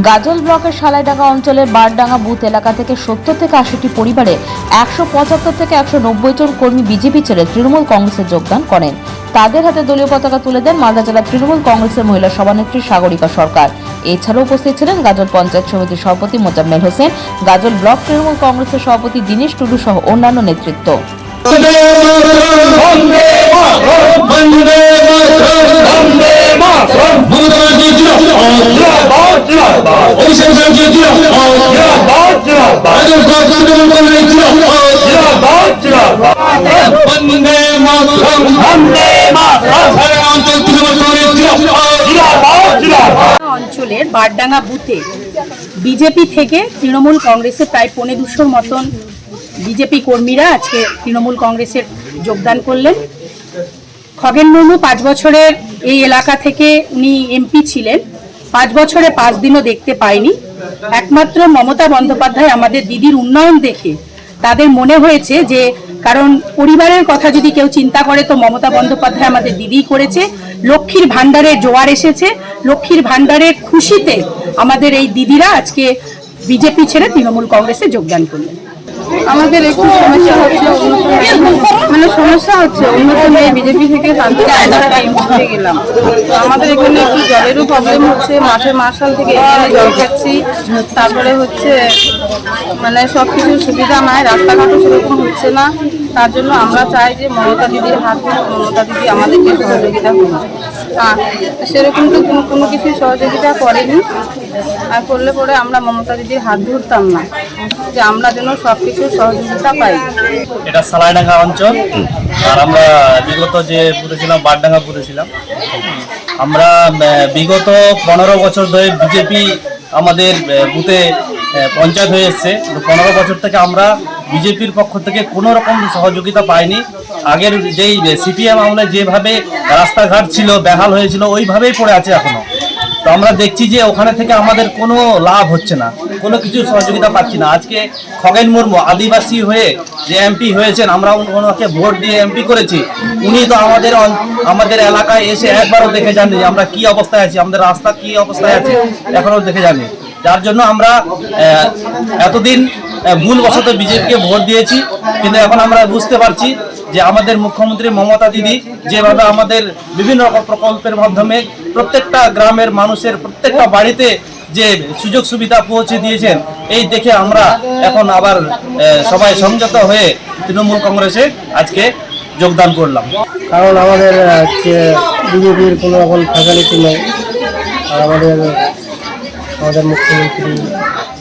গাজল ব্লকের সালাইডাঙ্গা অঞ্চলের বারডাঙ্গা বুথ এলাকা থেকে সত্তর থেকে আশিটি পরিবারে একশো পঁচাত্তর থেকে একশো নব্বই জন কর্মী বিজেপি ছেড়ে তৃণমূল কংগ্রেসে যোগদান করেন। তাদের হাতে দলীয় পতাকা তুলে দেন মালদা জেলা তৃণমূল কংগ্রেসের মহিলা সভানেত্রী সাগরিকা সরকার। এছাড়াও উপস্থিত ছিলেন গাজল পঞ্চায়েত সমিতির সভাপতি মোজাম্মেল হোসেন, গাজল ব্লক তৃণমূল কংগ্রেসের সভাপতি দীনেশ টুডু সহ অন্যান্য নেতৃত্ব। অঞ্চলের বারডাঙ্গা বুথে বিজেপি থেকে তৃণমূল কংগ্রেসে প্রায় পৌনে দুশোর মতন বিজেপি কর্মীরা আজকে তৃণমূল কংগ্রেসের যোগদান করলেন। খগেন মুর্মু পাঁচ বছরের এই এলাকা থেকে উনি এমপি ছিলেন। পাঁচ বছরে পাঁচ দিনও দেখতে পাইনি। একমাত্র মমতা বন্দ্যোপাধ্যায় আমাদের দিদির উন্নয়ন দেখে তাদের মনে হয়েছে যে, কারণ পরিবারের কথা যদি কেউ চিন্তা করে তো মমতা বন্দ্যোপাধ্যায় আমাদের দিদিই করেছে। লক্ষ্মীর ভাণ্ডারের জোয়ার এসেছে। লক্ষ্মীর ভাণ্ডারের খুশিতে আমাদের এই দিদিরা আজকে বিজেপি ছেড়ে তৃণমূল কংগ্রেসে যোগদান করলেন। আমাদের একটু সমস্যা হচ্ছে মানে সমস্যা হচ্ছে উন্নত মেয়ে বিজেপি থেকে শান্তি হয়ে গেলাম। তো আমাদের এখানে একটু জলেরও প্রবলেম হচ্ছে মাঠে মার্শাল থেকে এখানে জল খাচ্ছি তারপরে হচ্ছে মানে সব কিছু সুবিধা নাই রাস্তাঘাটও সেরকম হচ্ছে না। তার জন্য আমরা চাই যে মমতা দিদির হাত মমতা দিদি আমাদেরকে সহযোগিতা করুন আর সেরকম তো কোনো কিছু সহযোগিতা করেনি। আর করলে পরে আমরা মমতা দিদির হাত ধরতাম না। যে আমরা যেন সব কিছু সহযোগিতা পাই। এটা সালাইডাঙ্গা অঞ্চল। আর আমরা বিগত যে বুথে ছিলাম বারডাঙ্গা বুথে ছিলাম আমরা বিগত পনেরো বছর ধরে বিজেপি আমাদের বুথে পঞ্চায়েত হয়ে এসছে। পনেরো বছর থেকে আমরা বিজেপির পক্ষ থেকে কোনো রকম সহযোগিতা পাইনি আগের যেই সিপিএম আমলে যেভাবে রাস্তাঘাট ছিল, বেহাল হয়েছিল, ওইভাবেই পড়ে আছে এখনও। তো আমরা দেখছি যে ওখানে থেকে আমাদের কোনো লাভ হচ্ছে না, কোনো কিছু সহযোগিতা পাচ্ছি না। আজকে খগেন মুর্মু আদিবাসী হয়ে যে এমপি হয়েছেন, আমরা ওনাকে ভোট দিয়ে এমপি করেছি। উনি তো আমাদের আমাদের এলাকায় এসে একবারও দেখে যাননি যে আমরা কি অবস্থায় আছি, আমাদের রাস্তা কি অবস্থায় আছে এখনও দেখে যাননি। যার জন্য আমরা এতদিন ভুলবশত বিজেপিকে ভোট দিয়েছি। কিন্তু এখন আমরা বুঝতে পারছি যে আমাদের মুখ্যমন্ত্রী মমতা দিদি যেভাবে আমাদের বিভিন্ন রকম প্রকল্পের মাধ্যমে প্রত্যেকটা গ্রামের মানুষের প্রত্যেকটা বাড়িতে যে সুযোগ সুবিধা পৌঁছে দিয়েছেন, এই দেখে আমরা এখন আবার সবাই সংযত হয়ে তৃণমূল কংগ্রেসে আজকে যোগদান করলাম। কারণ আমাদের বিজেপির কোনো রকম ফ্যাকালিটি নেই আমাদের আমাদের মুখ্যমন্ত্রী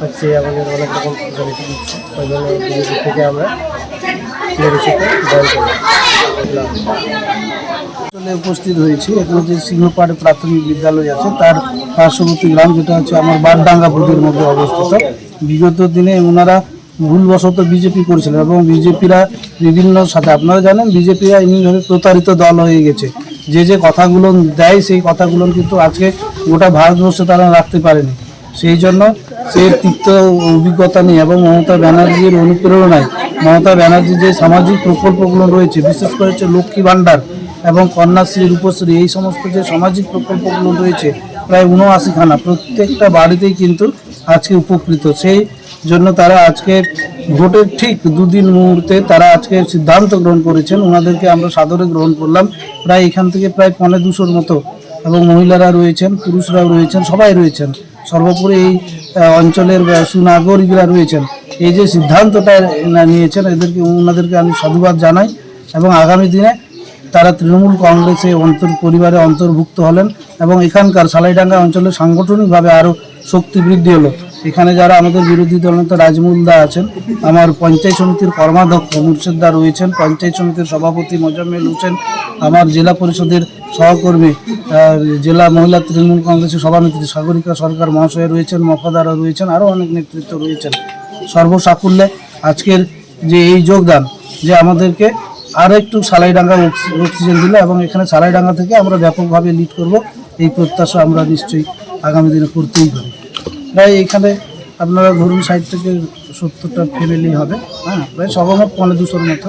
হচ্ছে আমাদের অনেক রকম দিচ্ছে ওই জন্য থেকে আমরা উপস্থিত হয়েছি। এখানে যে সিংহপাড় প্রাথমিক বিদ্যালয় আছে, তার পার্শ্ববর্তী গ্রাম যেটা হচ্ছে আমার বারডাঙ্গা বুথের মধ্যে অবস্থিত। বিগত দিনে ওনারা ভুলবশত বিজেপি করেছিলেন এবং বিজেপিরা বিভিন্ন সাথে, আপনারা জানেন, বিজেপিরা এমনিভাবে প্রতারিত দল হয়ে গেছে। যে যে কথাগুলো দেয়, সেই কথাগুলো কিন্তু আজকে গোটা ভারতবর্ষে তারা রাখতে পারেনি। সেই জন্য সে তিক্ত অভিজ্ঞতা নিয়ে এবং মমতা ব্যানার্জির অনুপ্রেরণায় মমতা ব্যানার্জির যে সামাজিক প্রকল্পগুলো রয়েছে, বিশেষ করে হচ্ছে লক্ষ্মী ভাণ্ডার এবং কন্যাশ্রী রূপশ্রী, এই সমস্ত যে সামাজিক প্রকল্পগুলো রয়েছে, প্রায় উনআশিখানা প্রত্যেকটা বাড়িতেই কিন্তু আজকে উপকৃত। সেই জন্য তারা আজকে ভোটের ঠিক দুদিন মুহূর্তে তারা আজকে সিদ্ধান্ত গ্রহণ করেছেন। ওনাদেরকে আমরা সাদরে গ্রহণ করলাম। প্রায় এখান থেকে প্রায় পনেরো দুশোর মতো এবং মহিলারা রয়েছেন, পুরুষরাও রয়েছেন, সবাই রয়েছেন। সর্বোপরি এই অঞ্চলের সুনাগরিকরা রয়েছেন। এই যে সিদ্ধান্তটা নিয়েছেন, এদেরকে, ওনাদেরকে আমি সাধুবাদ জানাই এবং আগামী দিনে তারা তৃণমূল কংগ্রেসে অন্তর, পরিবারে অন্তর্ভুক্ত হলেন এবং এখানকার সালাইডাঙ্গা অঞ্চলে সাংগঠনিকভাবে আরও শক্তি বৃদ্ধি হলো। এখানে যারা আমাদের বিরোধী দলনেতা রাজমুলদা আছেন, আমার পঞ্চায়েত সমিতির কর্মাধ্যক্ষ মুর্শিদদা রয়েছেন, পঞ্চায়েত সমিতির সভাপতি মোজাম্মেল হোসেন, আমার জেলা পরিষদের সহকর্মী জেলা মহিলা তৃণমূল কংগ্রেসের সভানেত্রী সাগরিকা সরকার মহাশয় রয়েছেন মফাদারা রয়েছেন, আরও অনেক নেতৃত্ব রয়েছেন। সর্বসাকুল্যে আজকের যে এই যোগদান, যে আমাদেরকে আরও একটু সালাইডাঙ্গা অক্সি- অক্সিজেন দিল এবং এখানে সালাইডাঙ্গা থেকে আমরা ব্যাপকভাবে লিড করব। এই প্রত্যাশা আমরা নিশ্চয়ই আগামী দিনে করতেই পারি প্রায় এখানে আপনারা ধরুন সাইড থেকে সত্তরটা ফ্যামিলি হবে হ্যাঁ? প্রায় সর্বমোট পনেরো দুশোর মতো।